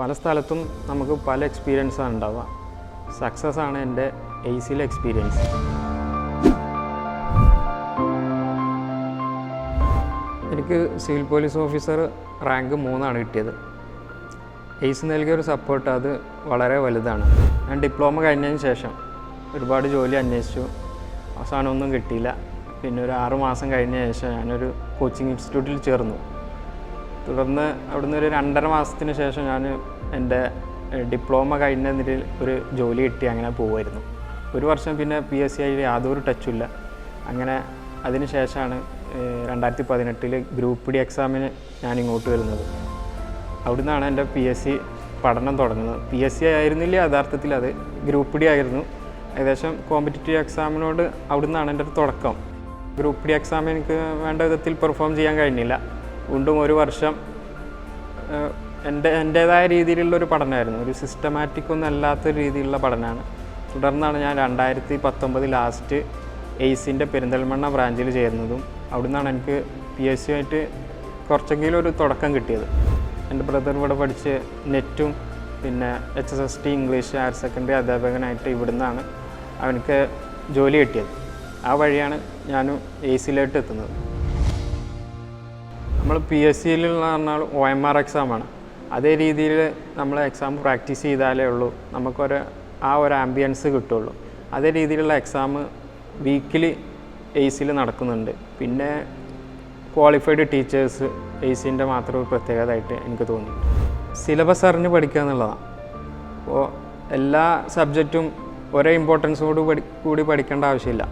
പല സ്ഥലത്തും നമുക്ക് പല എക്സ്പീരിയൻസാണ് ഉണ്ടാവുക. സക്സസ് ആണ് എന്റെ എയ്സിലെ എക്സ്പീരിയൻസ് എനിക്ക് സിവിൽ പോലീസ് ഓഫീസർ റാങ്ക് മൂന്നാണ് കിട്ടിയത്. എയ്സ് നൽകിയ ഒരു സപ്പോർട്ട് അത് വളരെ വലുതാണ്. ഞാൻ ഡിപ്ലോമ കഴിഞ്ഞതിന് ശേഷം ഒരുപാട് ജോലി അന്വേഷിച്ചു. അവസാനമൊന്നും കിട്ടിയില്ല. പിന്നെ ഒരു ആറ് മാസം കഴിഞ്ഞ ശേഷം ഞാനൊരു കോച്ചിങ് ഇൻസ്റ്റിറ്റ്യൂട്ടിൽ ചേർന്നു. തുടർന്ന് അവിടുന്ന് ഒരു രണ്ടര മാസത്തിന് ശേഷം ഞാൻ എന്റെ ഡിപ്ലോമ കഴിഞ്ഞതിൽ ഒരു ജോലി കിട്ടി അങ്ങനെ പോകുമായിരുന്നു ഒരു വർഷം പിന്നെ പി എസ് സി ആയി യാതൊരു ടച്ചുമില്ല. അങ്ങനെ അതിന് ശേഷമാണ് രണ്ടായിരത്തി പതിനെട്ടിൽ ഗ്രൂപ്പ് ഡി എക്സാമിന് ഞാൻ ഇങ്ങോട്ട് വരുന്നത്. അവിടുന്നാണ് എന്റെ പി എസ് സി പഠനം തുടങ്ങുന്നത്. പി എസ് സി ആയിരുന്നില്ല യഥാർത്ഥത്തിൽ അത് ഗ്രൂപ്പ് ഡി ആയിരുന്നു. ഏകദേശം കോമ്പറ്റീറ്റീവ് എക്സാമിനോട് അവിടുന്നാണ് എന്റെ ഒരു തുടക്കം. ഗ്രൂപ്പ് ഡി എക്സാം എനിക്ക് വേണ്ട വിധത്തിൽ പെർഫോം ചെയ്യാൻ കഴിഞ്ഞില്ല. വീണ്ടും ഒരു വർഷം എന്റെ എന്റേതായ രീതിയിലുള്ളൊരു പഠനമായിരുന്നു. ഒരു സിസ്റ്റമാറ്റിക് ഒന്നും അല്ലാത്ത രീതിയിലുള്ള പഠനമാണ്. തുടർന്നാണ് ഞാൻ രണ്ടായിരത്തി പത്തൊമ്പത് ലാസ്റ്റ് എയ്സിന്റെ പെരിന്തൽമണ്ണ ബ്രാഞ്ചിൽ ചേരുന്നതും അവിടുന്നാണ് എനിക്ക് പി എസ് സി ആയിട്ട് കുറച്ചെങ്കിലും ഒരു തുടക്കം കിട്ടിയത്. എന്റെ ബ്രദർ ഇവിടെ പഠിച്ച് നെറ്റും പിന്നെ H S S T English higher secondary അധ്യാപകനായിട്ട് ഇവിടുന്നാണ് അവനക്ക് ജോലി കിട്ടിയത്. ആ വഴിയാണ് ഞാനും എയ്സിലോട്ട് എത്തുന്നത്. നമ്മൾ പി എസ് സിയിൽ എന്ന് പറഞ്ഞാൽ ഒ എം ആർ എക്സാമാണ് അതേ രീതിയിൽ നമ്മൾ എക്സാം പ്രാക്ടീസ് ചെയ്താലേ ഉള്ളൂ. നമുക്കൊരു ആ ഒരു ആംബിയൻസ് കിട്ടുള്ളൂ. അതേ രീതിയിലുള്ള എക്സാം വീക്കിലി എയ്സിൽ നടക്കുന്നുണ്ട്. പിന്നെ ക്വാളിഫൈഡ് ടീച്ചേഴ്സ് എയ്സിന്റെ മാത്രം ഒരു പ്രത്യേകതയായിട്ട് എനിക്ക് തോന്നി. സിലബസ് അറിഞ്ഞ് പഠിക്കുക എന്നുള്ളതാണ് അപ്പോൾ എല്ലാ സബ്ജക്റ്റും ഒരേ ഇമ്പോർട്ടൻസോട് കൂടി പഠിക്കേണ്ട ആവശ്യമില്ല.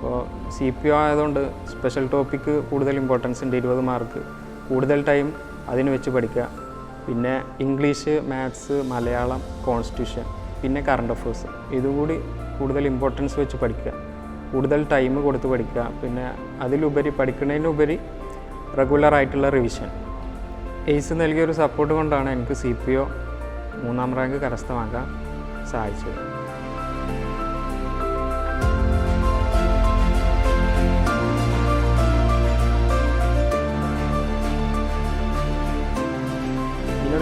അപ്പോൾ സി പി ഒ ആയതുകൊണ്ട് സ്പെഷ്യൽ ടോപ്പിക്ക് കൂടുതൽ ഇമ്പോർട്ടൻസ് ഉണ്ട് ഇരുപത് മാർക്ക് കൂടുതൽ ടൈം അതിന് വെച്ച് പഠിക്കുക. പിന്നെ ഇംഗ്ലീഷ് മാത്സ് മലയാളം കോൺസ്റ്റിറ്റ്യൂഷൻ പിന്നെ കറണ്ട് അഫേഴ്സ് ഇതുകൂടി കൂടുതൽ ഇമ്പോർട്ടൻസ് വെച്ച് പഠിക്കുക. കൂടുതൽ ടൈം കൊടുത്ത് പഠിക്കുക. പിന്നെ അതിലുപരി പഠിക്കുന്നതിനുപരി റെഗുലർ ആയിട്ടുള്ള റിവിഷൻ എയ്സ് നൽകിയ ഒരു സപ്പോർട്ട് കൊണ്ടാണ് എനിക്ക് സി പി ഒ മൂന്നാം റാങ്ക് കരസ്ഥമാക്കാൻ സഹായിച്ചത്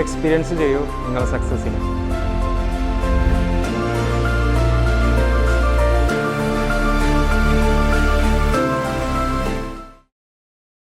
എക്സ്പീരിയൻസ് ചെയ്യൂ. നിങ്ങൾ സക്സസ് ചെയ്യും.